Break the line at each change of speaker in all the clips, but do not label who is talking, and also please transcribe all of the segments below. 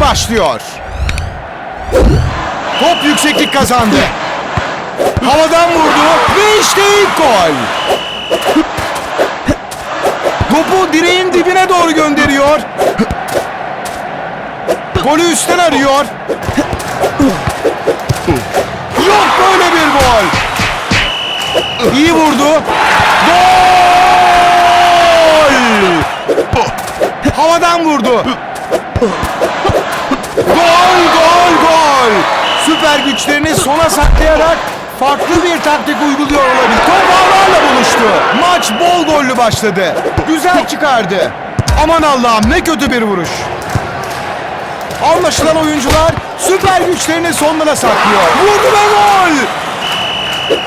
başlıyor. Top yükseklik kazandı. Havadan vurdu ve işte ilk gol. Topu direğin dibine doğru gönderiyor. Golü üstten arıyor. Yok böyle bir gol. İyi vurdu. Gol! Havadan vurdu. Gol, gol, gol. Süper güçlerini sona saklayarak farklı bir taktik uyguluyor olabilir. Top ağlarla buluştu. Maç bol gollü başladı. Güzel çıkardı. Aman Allah'ım ne kötü bir vuruş. Anlaşılan oyuncular süper güçlerini sonlara saklıyor. Vurdu ve gol!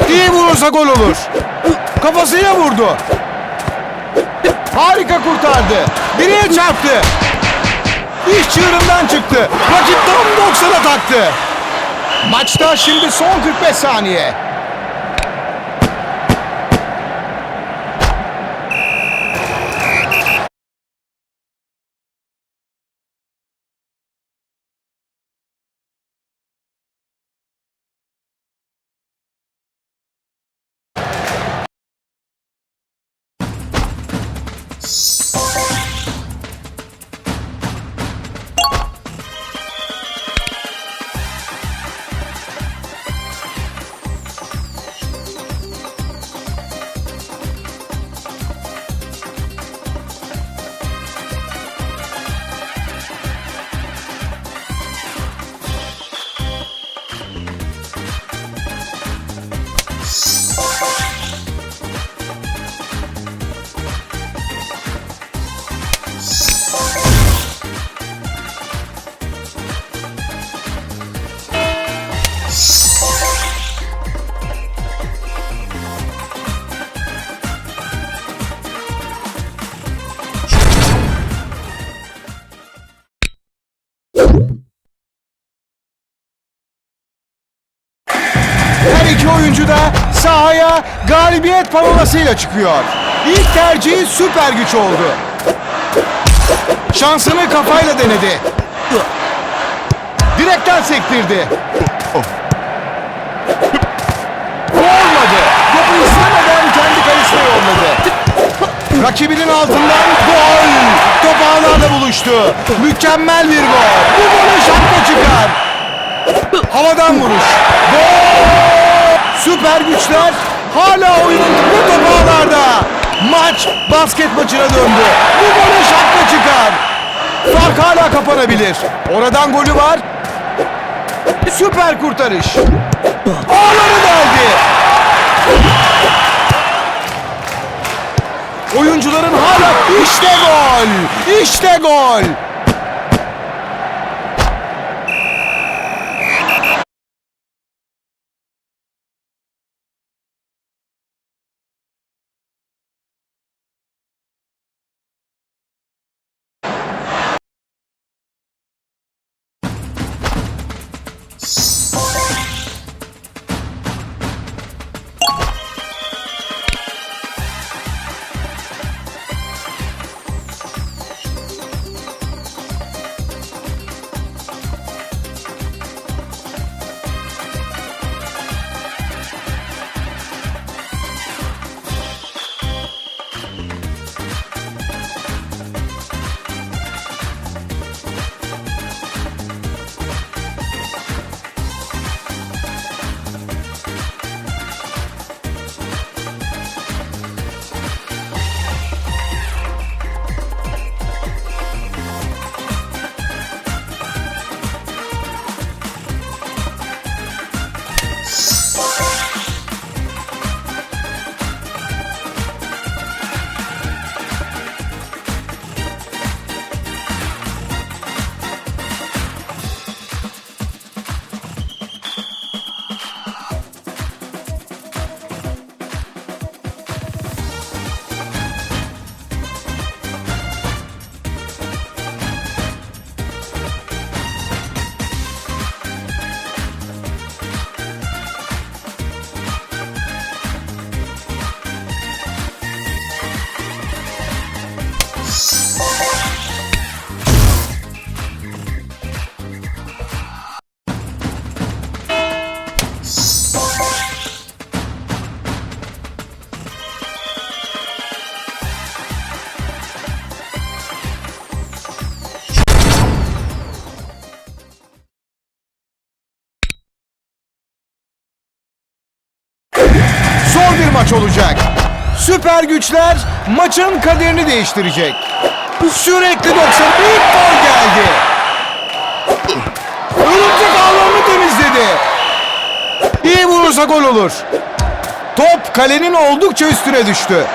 İyi vurursa gol olur. Kafasıyla vurdu. Harika kurtardı. Direğe çarptı. İş çığırından çıktı. Rakip tam 90'a taktı. Maçta şimdi son 45 saniye. Sahaya galibiyet parolasıyla çıkıyor. İlk tercihi süper güç oldu. Şansını kafayla denedi. Direkten sektirdi. Olmadı. Topu istemeden kendi kalesine yolladı. Rakibinin altından gol. Top ağlarla buluştu. Mükemmel bir gol. Bu golü şapka çıkar. Havadan vuruş. Süper güçler hala oyunun bu top ağlarda. Maç basket maçına döndü. Bu golü şapka çıkar. Fark hala kapanabilir. Oradan golü var. Süper kurtarış. Ağları deldi. Oyuncuların hala işte gol. İşte gol. Bir maç olacak. Süper güçler maçın kaderini değiştirecek. Sürekli 90 ilk gol geldi. Örümcek ağlarını temizledi. İyi vurursa gol olur. Top kalenin oldukça üstüne düştü.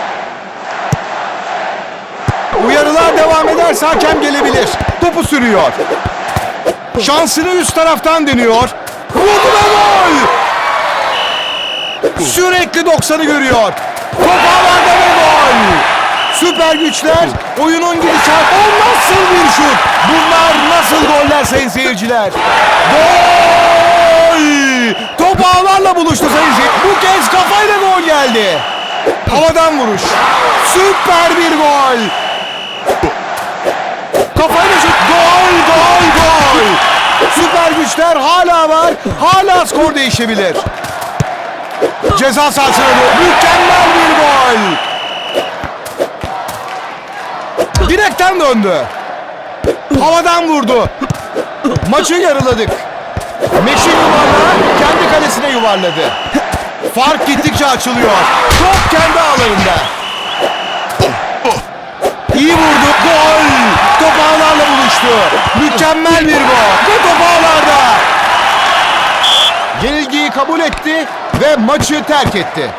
Uyarılar devam ederse hakem gelebilir. Topu sürüyor. Şansını üst taraftan deniyor. Vurdu gol! Sürekli 90'ı görüyor. Top ağlarda ve gol! Süper güçler oyunun gidişatı. O nasıl bir şut? Bunlar nasıl goller sayın seyirciler? Gol! Top ağlarla buluştu sayın seyirciler. Bu kez kafayla gol geldi. Havadan vuruş. Süper bir gol. Kafayla şut. Gol, gol, gol. Süper güçler hala var. Hala skor değişebilir. Ceza sahasına doğru. Mükemmel bir gol. Direkten döndü. Havadan vurdu. Maçı yarıladık. Meşin yuvarlağı kendi kalesine yuvarladı. Fark gittikçe açılıyor. Top kendi ağlarında. İyi vurdu. Gol. Top ağlarla buluştu. Mükemmel bir gol. Ve top ağlarda. Yenilgiyi kabul etti ve maçı terk etti.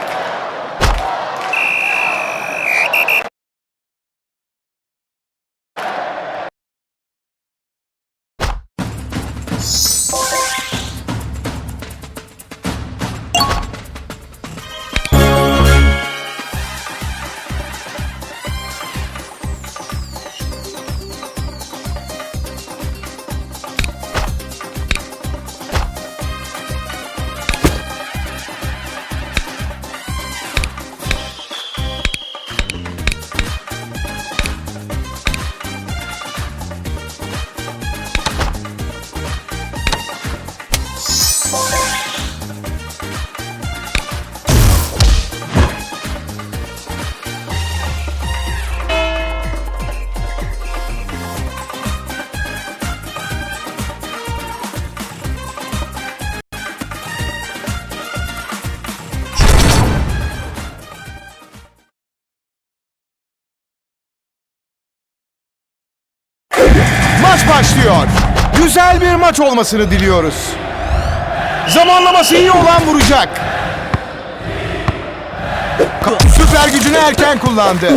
Maç başlıyor. Güzel bir maç olmasını diliyoruz. Zamanlaması iyi olan vuracak. Süper gücünü erken kullandı.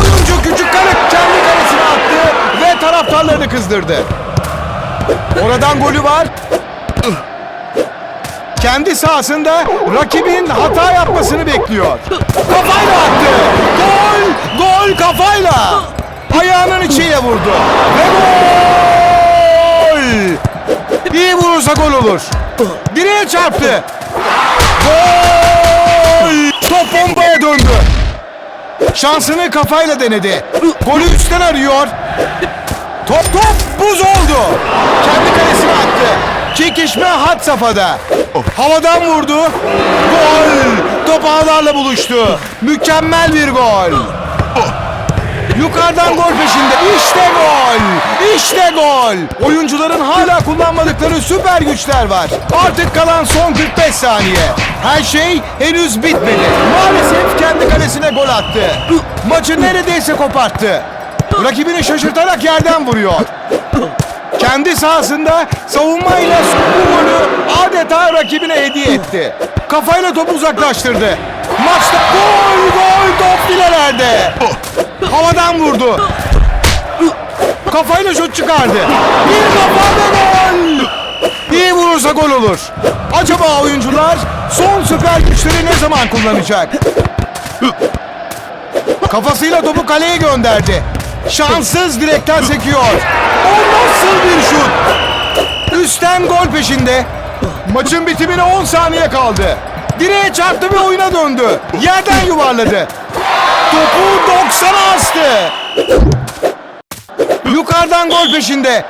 Oyuncu küçük kale kendi kalesine attı ve taraftarlarını kızdırdı. Oradan golü var. Kendi sahasında rakibin hata yapmasını bekliyor. Kafayla attı. Gol! Gol kafayla. Ayağının içiyle vurdu. Ve gol! İyi vurursa gol olur. Direğe çarptı. Gol! Top bombaya döndü. Şansını kafayla denedi. Golü üstten arıyor. Top top buz oldu. Kendi kalesine attı. Çekişme had safhada. Havadan vurdu. Gol. Top ağlarla buluştu. Mükemmel bir gol. Yukarıdan gol peşinde. İşte gol. İşte gol. Oyuncuların hala kullanmadıkları süper güçler var. Artık kalan son 45 saniye. Her şey henüz bitmedi. Maalesef kendi kalesine gol attı. Maçı neredeyse koparttı. Rakibini şaşırtarak yerden vuruyor. Kendi sahasında savunmayla bu golü adeta rakibine hediye etti. Kafayla topu uzaklaştırdı. Maçta gol gol top filelerde. Havadan vurdu. Kafayla şut çıkardı. Bir kafa gol. İyi vurursa gol olur. Acaba oyuncular son süper güçleri ne zaman kullanacak? Kafasıyla topu kaleye gönderdi. Şanssız direkten sekiyor. O nasıl bir şut? Üstten gol peşinde. Maçın bitimine 10 saniye kaldı. Direğe çarptı ve oyuna döndü. Yerden yuvarladı. Topu 90'a astı. Yukarıdan gol peşinde.